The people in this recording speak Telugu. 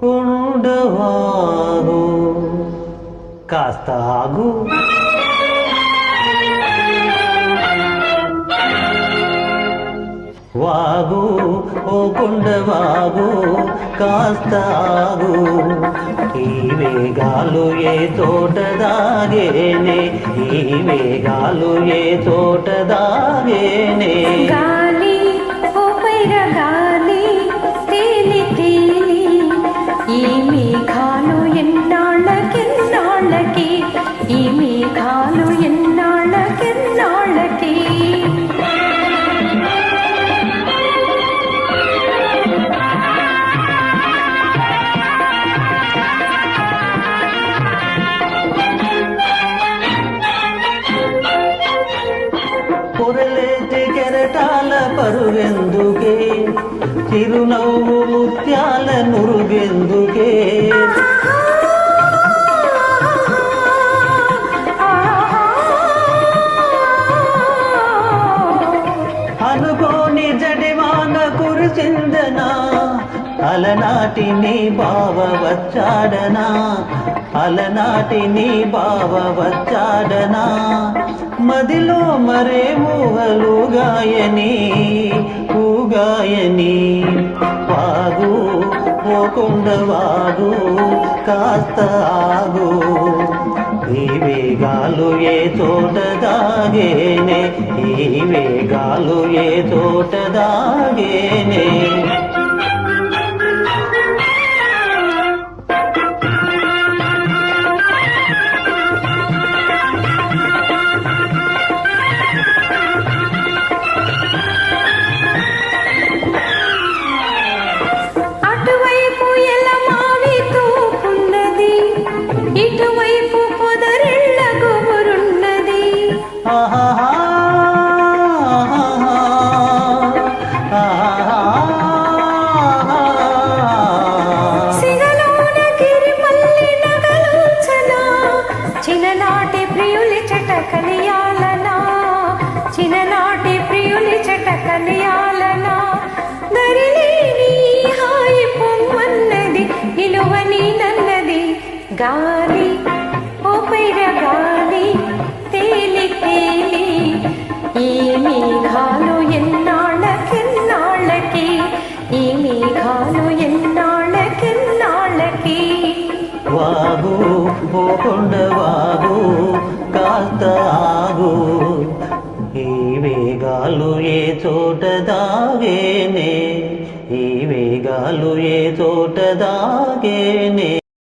కుండవాగు కాస్త ఆగు. వాగు ఓ కుండవాగు కాస్త ఆగు. ఈ వేగాలు ఏ తోట దాగేనే? ఈ వేగాలు ఏ తోట దాగేనే? ఈ మేఘాలు ఎన్నాళ్ళకెన్నాళ్ళకి? పొరలేటి కెరటాల పరుగెందుకే చిరునవ్వు ముత్యాల నురుగెందుకే అనుకోని జడివాన కురిసిందనా? అలనాటి నీ బావ వచ్చాడనా? అలనాటి నీ బావ వచ్చాడనా? మదిలో మరే మూగలు గాయని ఊగాయని. వాగు పోకుండా వాగు కాస్త ఆగు. వేగాలు ఏ తోట దాగేనే ఈ వేగాలు ఏ తోట దాగేనే చెట దరిలేని హాయి పొమ్మన్నది నిలువని నన్నది గాలి ఓ పైర గాలి తేలి తేలి. ఈ మేఘాలు ఎన్నాళ్ళకెన్నాళ్ళకి ఈ మేఘాలు ఎన్నాళ్ళకెన్నాళ్ళకి? వాగు పోకొండ వాగు కాస్త వేగాలు ఏ చోట దాగేనే? ఈ వేగాలు ఏ చోట దాగేనే?